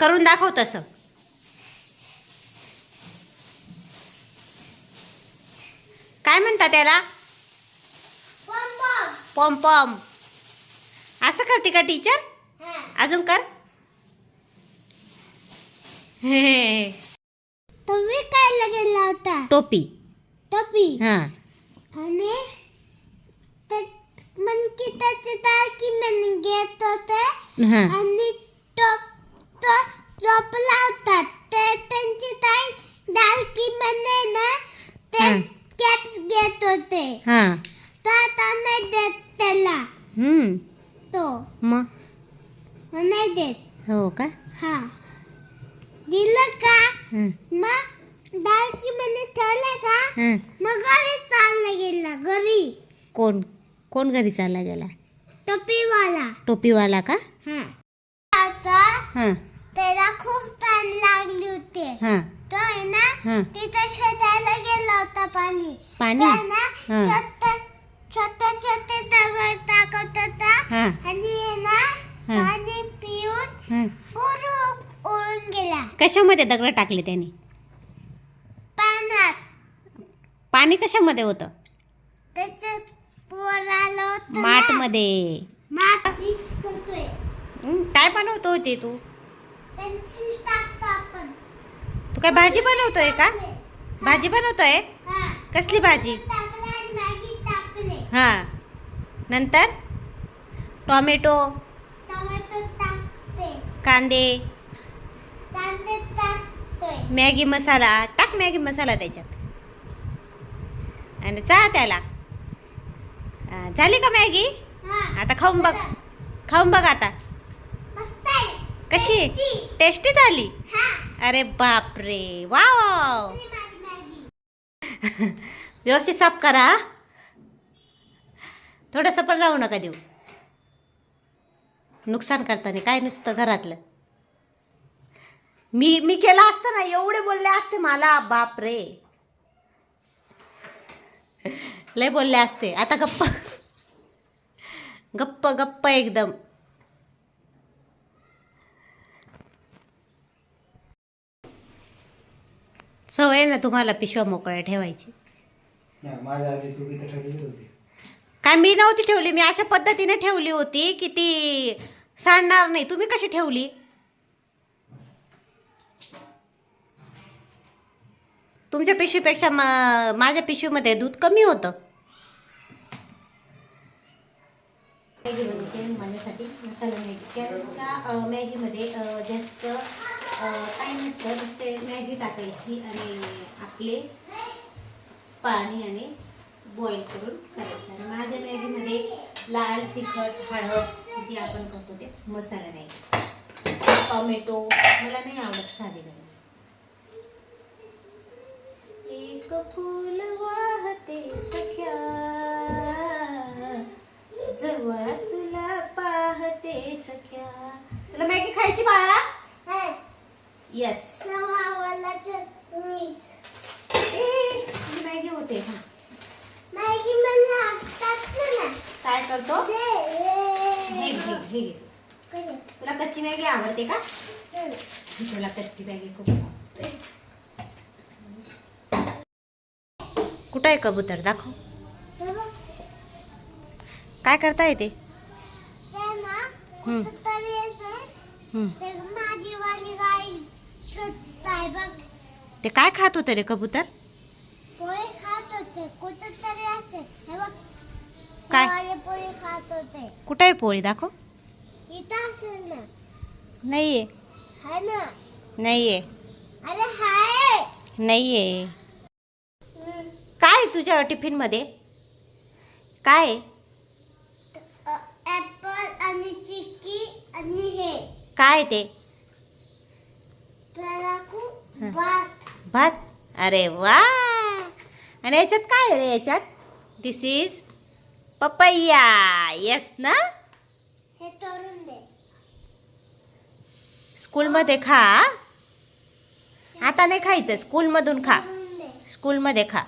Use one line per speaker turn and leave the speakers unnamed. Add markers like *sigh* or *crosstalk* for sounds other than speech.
करून दाखव तसं. काय म्हणता त्याला पॉम पॉम असं करते का टीचर अजून कर. *laughs*
तुम्ही काय लगेला होता
टोपी.
टोपी?
हा.
आणि ते मन की त्याची दाल की मन घेत होते
हा
आणि टोप तो टोप लावतात ते त्यांची दाल दाल की मने ना ते
हं.
कॅप्स होते
हा.
तो आता नाही देत त्याला.
हम्म.
तो.
मग?
नाही देत.
हो का?
हा. दिलं का?
हं,
मग दाल की मने ठेवलं का?
हं.
मग घरी चालला गेला घरी.
कोण? कोण घरी चालला गेला?
टोपीवाला.
टोपीवाला का?
हा. आता
हा.
त्याला खूप ताण लागली होती.
हा.
तो आहे ना
हा.
तिथं होता पाणी.
पाणी?
ना
हा.
छोटे छोटे छोटे दगड टाकत होता.
हा.
आणि ना
हा.
पाणी पिऊन
हा.
गेला.
कशामध्ये दगड टाकले त्याने?
पाण्यात.
पाणी कशामध्ये होतं?
त्याचं पोर आलं होतं ना.
माठमध्ये.
माठ मिक्स करतोय.
हं, काय बनवतो होते तू?
पेन्सिल टाकतो आपण.
तू काय भाजी बनवतोय का? भाजी बनवतोय? कसली भाजी? हा. नंतर? टॉमॅटो. कांदे. मॅगी मसाला. टाक मॅगी मसाला त्याच्यात. आणि चा त्याला. झाली का मॅगी? आता खाऊन बघ. खाऊन बघ आता. कशी?
टेस्टी.
झाली? अरे बापरे. वाव. *laughs* व्यवस्थित साफ करा. थोडंसं पण राहू नका देऊ. नुकसान करताना काय नुसतं घरातलं. मी मी केलं असतं ना एवढे बोलले असते मला. बाप रे लय बोलले असते. आता गप्प. गप्प गप्प एकदम. ना तुम्हाला पिशव्या मोकळ्या ठेवायची.
नाही, माझ्या आधी तू इथं ठेवलेली होती.
काय मी नव्हती ठेवली मी अशा पद्धतीने ठेवली होती की ती सांडणार नाही. तुम्ही कशी ठेवली? तुमच्या पिशवीपेक्षा मा- माझ्या पिशवीमध्ये दूध कमी होतं. मॅगी बनवते माझ्यासाठी मसाला मॅगी त्याच्या मॅगीमध्ये जास्त काही नसतं नुसते मॅगी टाकायची आणि आपले पाणी आणि बॉईल करून करायचं. आणि माझ्या मॅगीमध्ये लाल तिखट हळद जे आपण करतो ते मसाला नाही. टॉमॅटो मला नाही आवडत साधी मॅगी. एक फुल वाहते सख्या. जवळ तुला पाहते सख्या. तुला मॅगी खायची बाळा? येस मॅगी होते हा.
मॅगी ना.
काय करतो? हे घे हे घे? तुला कच्ची मॅगी आवडते का. तुला कच्ची मॅगी खूप आवडते. कुठं आहे कबूतर? दाखव. काय करता येते हं.
येते. ते माझी वाली गाई. शोधताय बघ
ते काय खात होतं रे कबूतर?
पोळी खात होते असे हे बघ
काय?
पोळी खात होते.
कुठं आहे पोळी दाखव.
इथं असेल ना.
नाहीये.
है ना.
नाहीये.
अरे हाय.
नाहीये.
हं.
काय आहे तुझ्या टिफिनमध्ये? काय? आहे?
अ, ऍपल आणि चिक्की आणि हे.
काय आहे ते.
भात?
अरे वा! आणि याच्यात काय रे याच्यात? दिस इज पपैया येस ना?
हे
स्कूलमध्ये खा आता नाही खायचं. स्कूलमधून खा. स्कूलमध्ये खा.